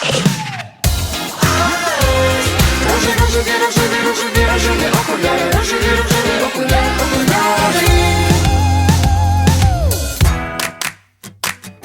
Рожеві, рожеві, рожеві, рожеві, рожеві окуляри, рожеві, рожеві окуляри, окуляри.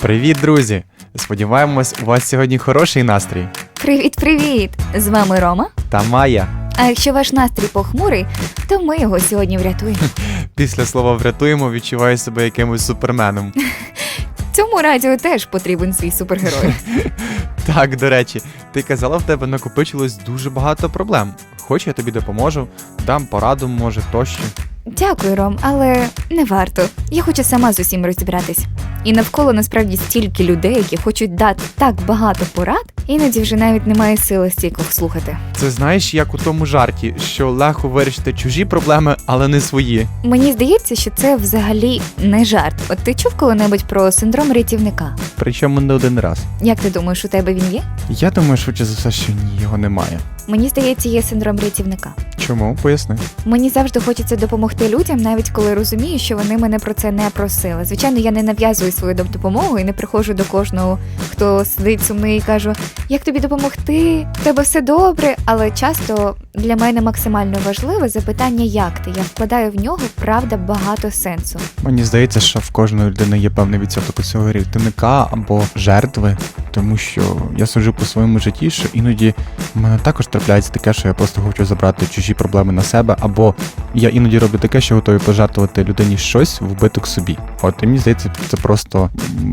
Привіт, друзі! Сподіваємось, у вас сьогодні хороший настрій. Привіт, привіт! З вами Рома. Та Майя. А якщо ваш настрій похмурий, то ми його сьогодні врятуємо. Після слова врятуємо, відчуваю себе якимось суперменом. Цьому радіо теж потрібен свій супергерой. Так, до речі, ти казала, в тебе накопичилось дуже багато проблем. Хоч я тобі допоможу, дам пораду, може, тощо. Дякую, Ром, але не варто. Я хочу сама з усім розібратись. І навколо насправді стільки людей, які хочуть дати так багато порад, іноді вже навіть немає сили стількох слухати. Це знаєш, як у тому жарті, що легко вирішити чужі проблеми, але не свої. Мені здається, що це взагалі не жарт. От ти чув коли-небудь про синдром рятівника? Причому не один раз. Як ти думаєш, у тебе він є? Я думаю, швидше за все, що ні, його немає. Мені здається, є синдром рятівника. Чому? Поясни. Мені завжди хочеться допомогти людям, навіть коли розумію, що вони мене про це не просили. Звичайно, я не нав'язую свою допомогу і не приходжу до кожного, хто сидить сумний і кажу, як тобі допомогти? В тебе все добре. Але часто для мене максимально важливе запитання, як ти. Я вкладаю в нього правда багато сенсу. Мені здається, що в кожної людини є певний відсоток у цього рятівника або жертви, тому що я суджу по своєму житті, що іноді в мене також трапляється таке, що я просто хочу забрати чужі проблеми на себе, або я іноді роблю таке, що готовий пожертвувати людині щось в вбиток собі. От і мені здається, це просто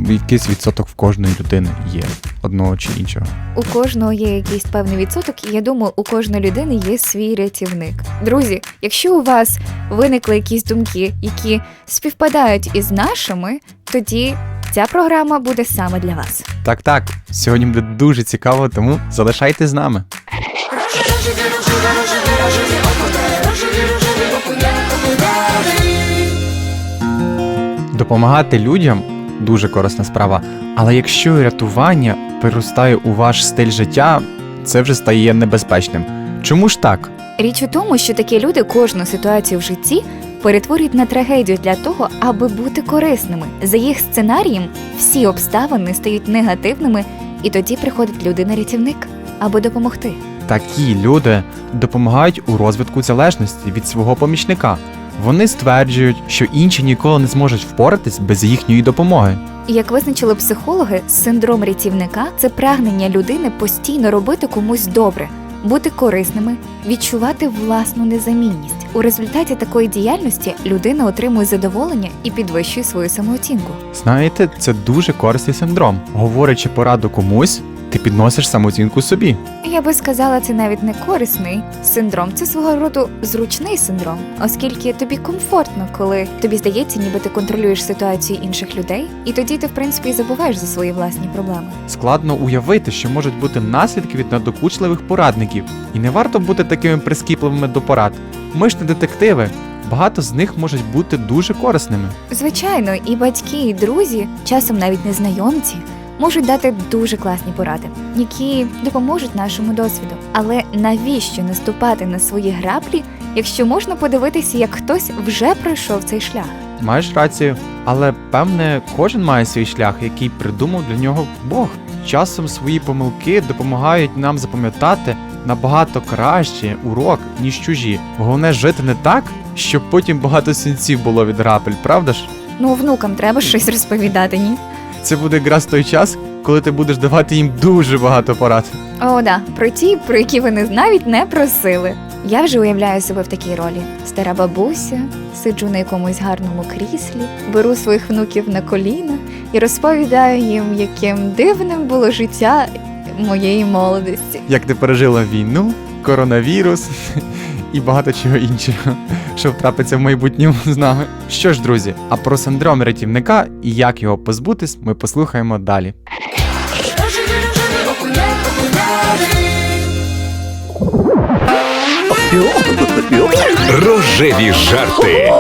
якийсь відсоток в кожної людини є одного чи іншого. У кожного є якийсь певний відсоток, і я думаю, у кожної людини є свій рятівник. Друзі, якщо у вас виникли якісь думки, які співпадають із нашими, тоді ця програма буде саме для вас. Так, так, сьогодні буде дуже цікаво, тому залишайтесь з нами. Допомагати людям дуже корисна справа. Але якщо рятування переростає у ваш стиль життя, це вже стає небезпечним. Чому ж так? Річ у тому, що такі люди кожну ситуацію в житті перетворюють на трагедію для того, аби бути корисними. За їх сценарієм всі обставини стають негативними, і тоді приходить людина-рятівник, аби допомогти. Такі люди допомагають у розвитку залежності від свого помічника. Вони стверджують, що інші ніколи не зможуть впоратись без їхньої допомоги. Як визначили психологи, синдром рятівника це прагнення людини постійно робити комусь добре, бути корисними, відчувати власну незамінність. У результаті такої діяльності людина отримує задоволення і підвищує свою самооцінку. Знаєте, це дуже корисний синдром. Говорячи пораду комусь, ти підносиш самооцінку собі. Я би сказала, це навіть не корисний синдром, це свого роду зручний синдром, оскільки тобі комфортно, коли тобі здається, ніби ти контролюєш ситуацію інших людей, і тоді ти, в принципі, і забуваєш за свої власні проблеми. Складно уявити, що можуть бути наслідки від надокучливих порадників, і не варто бути такими прискіпливими до порад. Ми ж не детективи. Багато з них можуть бути дуже корисними. Звичайно, і батьки, і друзі, часом навіть незнайомці, можуть дати дуже класні поради, які допоможуть нашому досвіду. Але навіщо наступати на свої граблі, якщо можна подивитися, як хтось вже пройшов цей шлях? Маєш рацію, але певне, кожен має свій шлях, який придумав для нього Бог. Часом свої помилки допомагають нам запам'ятати набагато краще урок, ніж чужі. Головне жити не так, щоб потім багато синців було від грапель, правда ж? Ну, внукам треба щось розповідати, ні? Це буде якраз той час, коли ти будеш давати їм дуже багато порад. О, да, про ті, про які вони навіть не просили. Я вже уявляю себе в такій ролі: стара бабуся, сиджу на якомусь гарному кріслі, беру своїх внуків на коліна і розповідаю їм, яким дивним було життя моєї молодості. Як ти пережила війну, коронавірус і багато чого іншого, що трапиться в майбутньому з нами. Що ж, друзі, а про синдром рятівника і як його позбутись, ми послухаємо далі. Рожеві, жарти.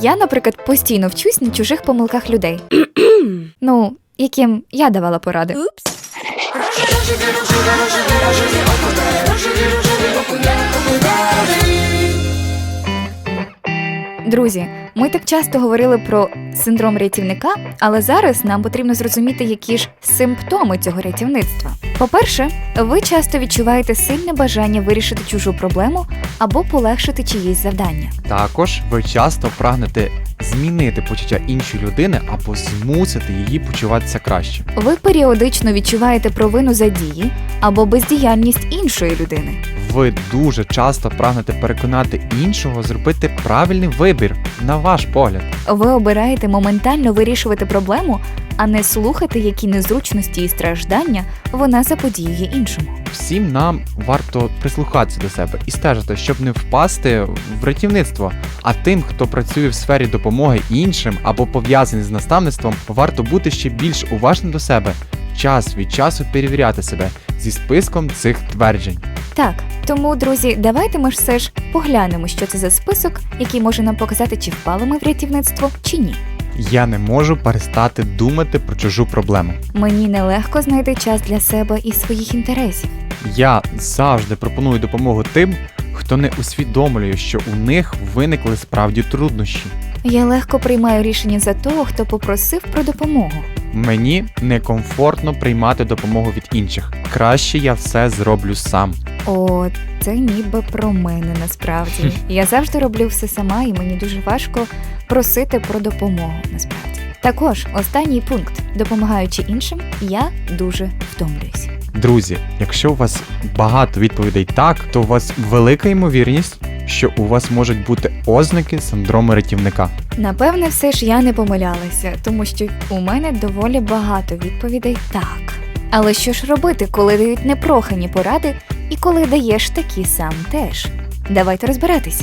Я, наприклад, постійно вчусь на чужих помилках людей. ну, яким я давала поради. Рожеві, Друзі, Ми так часто говорили про синдром рятівника, але зараз нам потрібно зрозуміти, які ж симптоми цього рятівництва. По-перше, ви часто відчуваєте сильне бажання вирішити чужу проблему або полегшити чиїсь завдання. Також ви часто прагнете змінити почуття іншої людини або змусити її почуватися краще. Ви періодично відчуваєте провину за дії або бездіяльність іншої людини. Ви дуже часто прагнете переконати іншого зробити правильний вибір на ваш погляд. Ви обираєте моментально вирішувати проблему, а не слухати, які незручності і страждання вона заподіює іншому. Всім нам варто прислухатися до себе і стежити, щоб не впасти в рятівництво. А тим, хто працює в сфері допомоги іншим або пов'язаний з наставництвом, варто бути ще більш уважним до себе, час від часу перевіряти себе зі списком цих тверджень. Так, тому, друзі, давайте ми ж все ж поглянемо, що це за список, який може нам показати, чи впали ми в рятівництво, чи ні. Я не можу перестати думати про чужу проблему. Мені нелегко знайти час для себе і своїх інтересів. Я завжди пропоную допомогу тим, хто не усвідомлює, що у них виникли справді труднощі. Я легко приймаю рішення за того, хто попросив про допомогу. Мені некомфортно приймати допомогу від інших. Краще я все зроблю сам. О, це ніби про мене насправді. Я завжди роблю все сама, і мені дуже важко просити про допомогу. Насправді. Також останній пункт, допомагаючи іншим, я дуже втомлююсь. Друзі, якщо у вас багато відповідей так, то у вас велика ймовірність, що у вас можуть бути ознаки синдрому рятівника. Напевне, все ж я не помилялася, тому що у мене доволі багато відповідей так. Але що ж робити, коли дають непрохані поради і коли даєш такі сам теж? Давайте розбиратись.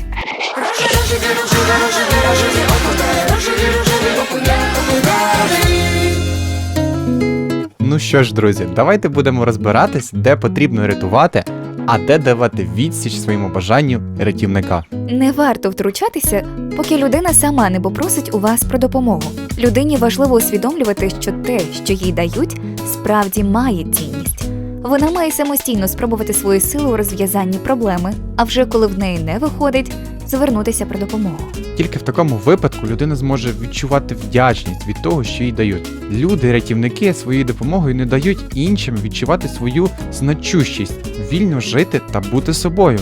Ну що ж, друзі, давайте будемо розбиратись, де потрібно рятувати, а де давати відсіч своєму бажанню рятівника. Не варто втручатися, поки людина сама не попросить у вас про допомогу. Людині важливо усвідомлювати, що те, що їй дають, справді має цінність. Вона має самостійно спробувати свої сили у розв'язанні проблеми, а вже коли в неї не виходить, звернутися про допомогу. Тільки в такому випадку людина зможе відчувати вдячність від того, що їй дають. Люди, рятівники своєю допомогою не дають іншим відчувати свою значущість, вільно жити та бути собою,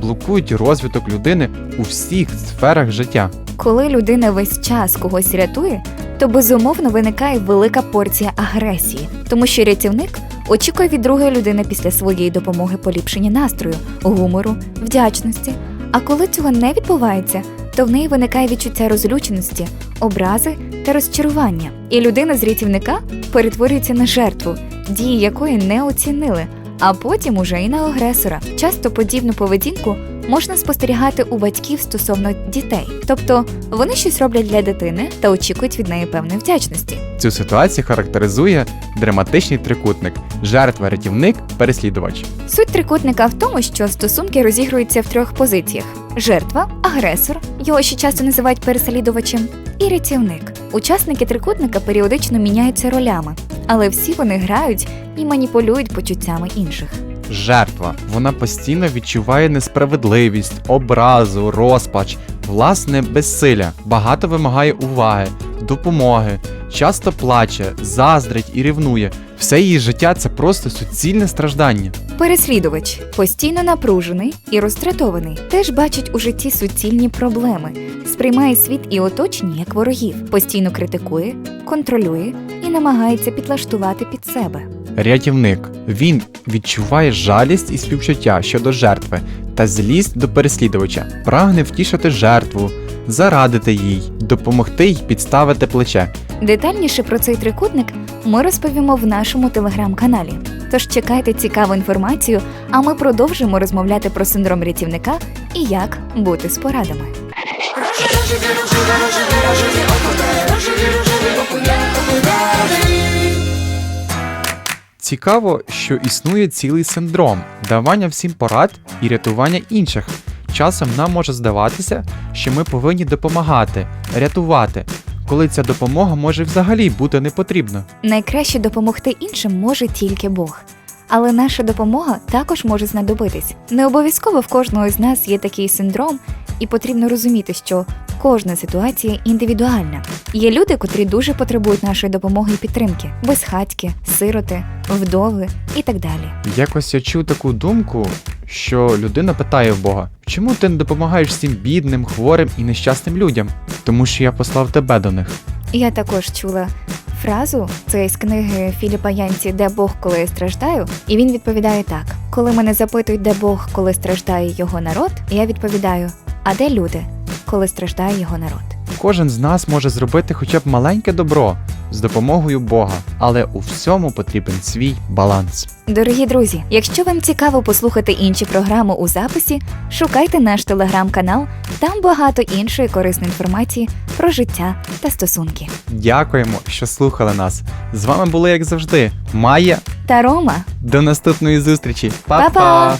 блокують розвиток людини у всіх сферах життя. Коли людина весь час когось рятує, то безумовно виникає велика порція агресії, тому що рятівник очікує від другої людини після своєї допомоги поліпшення настрою, гумору, вдячності. А коли цього не відбувається, то в неї виникає відчуття розлюченості, образи та розчарування. І людина з рятівника перетворюється на жертву, дії якої не оцінили, а потім уже і на агресора. Часто подібну поведінку можна спостерігати у батьків стосовно дітей, тобто вони щось роблять для дитини та очікують від неї певної вдячності. Цю ситуацію характеризує драматичний трикутник: жертва, рятівник, переслідувач. Суть трикутника в тому, що стосунки розігруються в трьох позиціях: жертва, агресор, його ще часто називають переслідувачем, і рятівник. Учасники трикутника періодично міняються ролями, але всі вони грають і маніпулюють почуттями інших. Жертва вона постійно відчуває несправедливість, образу, розпач, власне безсилля, багато вимагає уваги, допомоги, часто плаче, заздрить і ревнує. Все її життя це просто суцільне страждання. Переслідувач постійно напружений і роздратований, теж бачить у житті суцільні проблеми, сприймає світ і оточення як ворогів, постійно критикує, контролює і намагається підлаштувати під себе. Рятівник він відчуває жалість і співчуття щодо жертви та злість до переслідувача, прагне втішити жертву, зарадити їй, допомогти й підставити плече. Детальніше про цей трикутник ми розповімо в нашому телеграм-каналі. Тож чекайте цікаву інформацію, а ми продовжимо розмовляти про синдром рятівника і як бути з порадами. Цікаво, що існує цілий синдром давання всім порад і рятування інших. Часом нам може здаватися, що ми повинні допомагати, рятувати, коли ця допомога може взагалі бути не потрібна. Найкраще допомогти іншим може тільки Бог. Але наша допомога також може знадобитись. Не обов'язково в кожного з нас є такий синдром, і потрібно розуміти, що Кожна ситуація індивідуальна. Є люди, котрі дуже потребують нашої допомоги і підтримки: безхатьки, сироти, вдови і так далі. Якось я чув таку думку, що людина питає в Бога, чому ти не допомагаєш всім бідним, хворим і нещасним людям? Тому що я послав тебе до них. Я також чула фразу це із книги Філіпа Янці Де Бог, коли я страждаю, і він відповідає так: коли мене запитують, де Бог, коли страждає його народ, я відповідаю: а де люди, коли страждає його народ? Кожен з нас може зробити хоча б маленьке добро з допомогою Бога, але у всьому потрібен свій баланс. Дорогі друзі, якщо вам цікаво послухати інші програми у записі, шукайте наш телеграм-канал, там багато іншої корисної інформації про життя та стосунки. Дякуємо, що слухали нас. З вами були, як завжди, Майя. Та Рома, До наступної зустрічі. Па-па!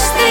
Just